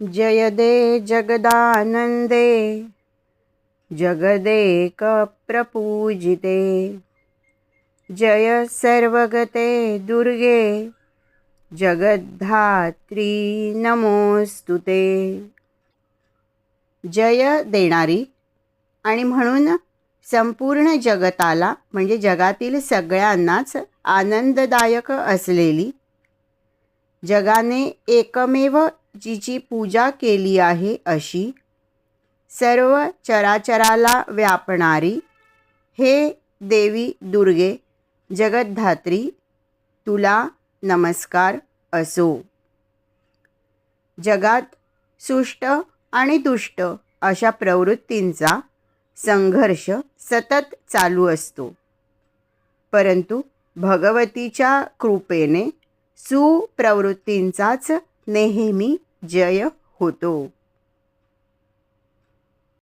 जय दे जगदानन्दे। जगदेकप्रपूजिते जय सर्वगते दुर्गे। जगद्धात्री नमोस्तु ते जय देणारी आणि म्हणून संपूर्ण जगताला म्हणजे जगातील सगळ्यांनाच आनंददायक असलेली जगाने एकमेव जिची पूजा केली आहे अशी. सर्व चराचराला व्यापणारी. हे देवी दुर्गे जगद्धात्री तुला नमस्कार असो. जगात सुष्ट आणि दुष्ट अशा प्रवृत्तींचा संघर्ष सतत चालू असतो. परंतु भगवतीच्या कृपेने सुप्रवृत्तींचाच नेहमी जय होतो.